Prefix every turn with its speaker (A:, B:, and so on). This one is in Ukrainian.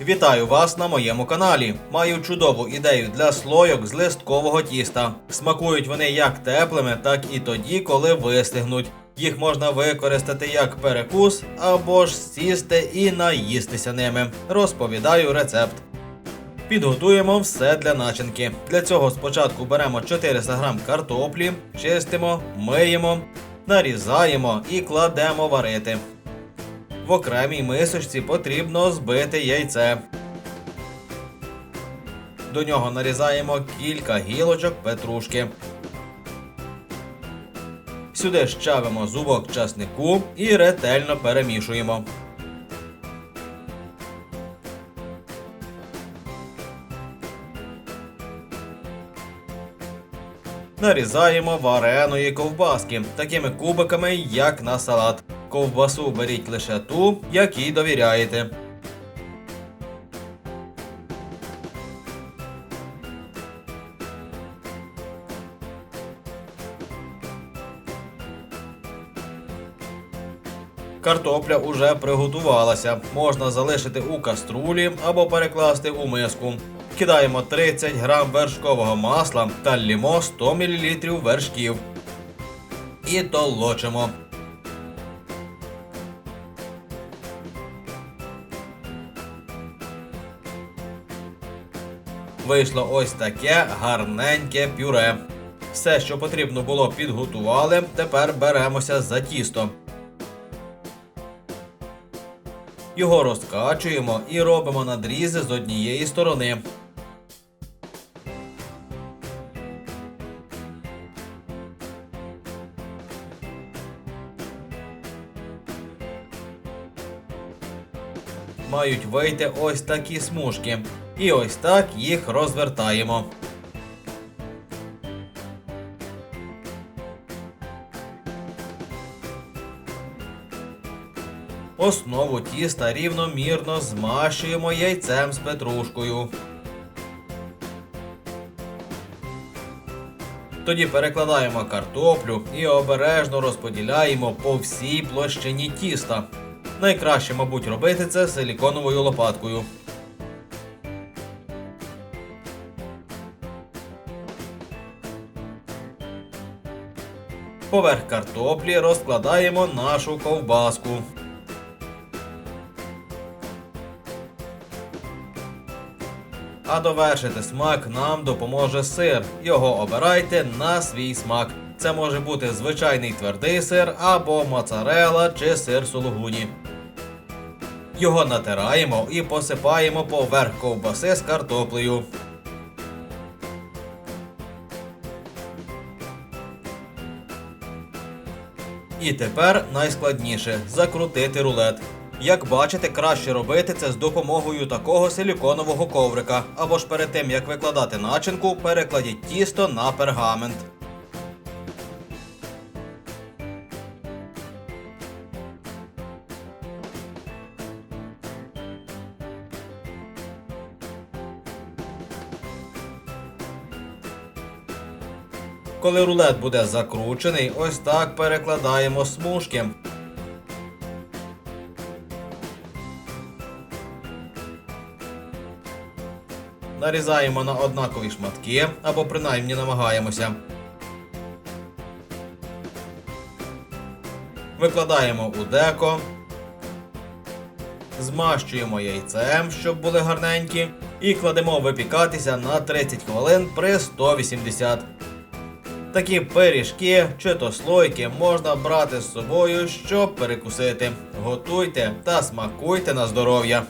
A: Вітаю вас на моєму каналі. Маю чудову ідею для слойок з листкового тіста. Смакують вони як теплими, так і тоді, коли вистигнуть. Їх можна використати як перекус або ж сісти і наїстися ними. Розповідаю рецепт. Підготуємо все для начинки. Для цього спочатку беремо 400 г картоплі, чистимо, миємо, нарізаємо і кладемо варити. В окремій мисочці потрібно збити яйце. До нього нарізаємо кілька гілочок петрушки. Сюди щавимо зубок часнику і ретельно перемішуємо. Нарізаємо вареної ковбаски такими кубиками, як на салат. Ковбасу беріть лише ту, якій довіряєте. Картопля уже приготувалася. Можна залишити у каструлі або перекласти у миску. Кидаємо 30 грам вершкового масла та лімо 100 мл вершків. І толочимо. Вийшло ось таке гарненьке пюре. Все, що потрібно було, підготували. Тепер беремося за тісто. Його розкачуємо і робимо надрізи з однієї сторони. Мають вийти ось такі смужки. І ось так їх розвертаємо. Основу тіста рівномірно змащуємо яйцем з петрушкою. Тоді перекладаємо картоплю і обережно розподіляємо по всій площині тіста. Найкраще, мабуть, робити це силіконовою лопаткою. Поверх картоплі розкладаємо нашу ковбаску. А довершити смак нам допоможе сир. Його обирайте на свій смак. Це може бути звичайний твердий сир або моцарела чи сир сулугуні. Його натираємо і посипаємо поверх ковбаси з картоплею. І тепер найскладніше закрутити рулет. Як бачите, краще робити це з допомогою такого силіконового коврика, або ж перед тим як викладати начинку, перекладіть тісто на пергамент. Коли рулет буде закручений, ось так перекладаємо смужки. Нарізаємо на однакові шматки або принаймні намагаємося. Викладаємо у деко. Змащуємо яйцем, щоб були гарненькі, і кладемо випікатися на 30 хвилин при 180. Такі пиріжки чи то слойки можна брати з собою, щоб перекусити. Готуйте та смакуйте на здоров'я.